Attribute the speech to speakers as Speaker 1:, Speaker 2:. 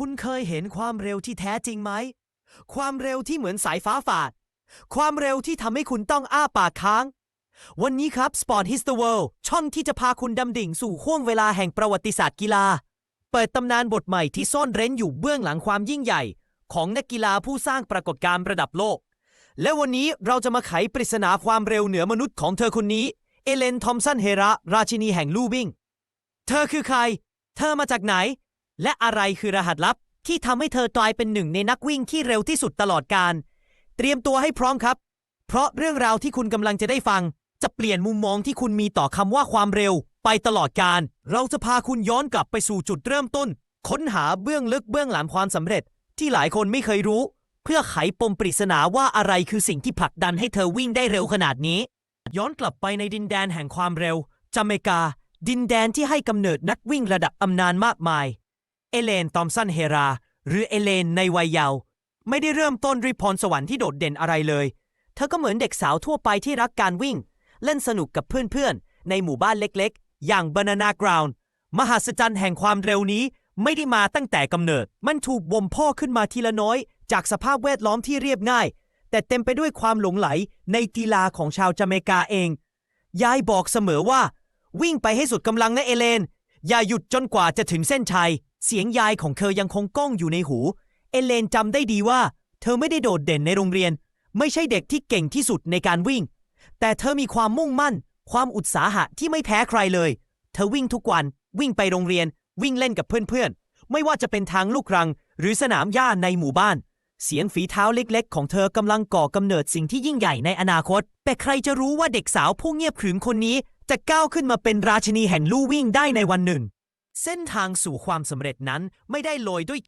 Speaker 1: คุณเคยเห็นความเร็วที่แท้จริงไหม ความเร็วที่เหมือนสายฟ้าฝาด ความเร็วที่ทำให้คุณต้องอ้าปากค้าง วันนี้ครับ Sport His the World ช่องที่จะพาคุณดำดิ่งสู่ห้วงเวลาแห่งประวัติศาสตร์กีฬา เปิดตำนานบทใหม่ที่ซ่อนเร้นอยู่เบื้องหลังความยิ่งใหญ่ ของนักกีฬาผู้สร้างปรากฏการณ์ระดับโลก และวันนี้เราจะมาไขปริศนาความเร็วเหนือมนุษย์ของเธอคนนี้ เอเลน ทอมสัน เฮระ ราชินีแห่งลู่วิ่ง เธอคือใคร เธอมาจากไหน และอะไรคือรหัสลับที่ทำให้เธอกลายเป็นหนึ่งในนักวิ่งที่เร็วที่สุดตลอดการ เตรียมตัวให้พร้อมครับ เพราะเรื่องราวที่คุณกำลังจะได้ฟัง จะเปลี่ยนมุมมองที่คุณมีต่อคำว่าความเร็ว ไปตลอดการ เราจะพาคุณย้อนกลับไปสู่จุดเริ่มต้น ค้นหาเบื้องลึกเบื้องหลังความสำเร็จ ที่หลายคนไม่เคยรู้ เพื่อไขปมปริศนาว่าอะไรคือสิ่งที่ผลักดันให้เธอวิ่งได้เร็วขนาดนี้ ย้อนกลับไปในดินแดนแห่งความเร็วจาเมกา ดินแดนที่ให้กำเนิดนักวิ่งระดับอำนานมากมาย เอเลนตอมสันเฮรา หรือเอเลนในวัยเยาว์ไม่ได้เริ่มต้นด้วยพรสวรรค์ที่โดดเด่นอะไรเลย เธอก็เหมือนเด็กสาวทั่วไปที่รักการวิ่ง เล่นสนุกกับเพื่อนๆ ในหมู่บ้านเล็กๆ อย่างบ a น a นากราวน์มหัศจรรย์แห่งความเร็วนี้ไม่ได้มาตั้งแต่กำเนิด มันถูกบ่มพ่อขึ้นมาทีละน้อย จากสภาพแวดล้อมที่เรียบง่าย แต่เต็มไปด้วยความหลงไหลในกีฬาของชาวจาเมกาเอง ยายบอกเสมอว่า วิ่งไปให้สุดกำลังนะเอเลน อย่าหยุดจนกว่าจะถึงเส้นชัย เสียงยายของเธอยังคงก้องอยู่ในหู เอเลนจำได้ดีว่า เธอไม่ได้โดดเด่นในโรงเรียน ไม่ใช่เด็กที่เก่งที่สุดในการวิ่ง แต่เธอมีความมุ่งมั่น ความอุตสาหะที่ไม่แพ้ใครเลย เธอวิ่งทุกวันวิ่งไปโรงเรียน วิ่งเล่นกับเพื่อนๆ ไม่ว่าจะเป็นทางลูกรัง หรือสนามหญ้าในหมู่บ้าน เสียงฝีเท้าเล็กๆ ของเธอกำลังก่อกำเนิดสิ่งที่ยิ่งใหญ่ในอนาคต แต่ใครจะรู้ว่าเด็กสาวผู้เงียบขรึมคนนี้ จะก้าวขึ้นมาเป็นราชินีแห่งลู่วิ่งได้ในวันหนึ่ง เส้นทางสู่ความสำเร็จนั้นไม่ได้โรยด้วย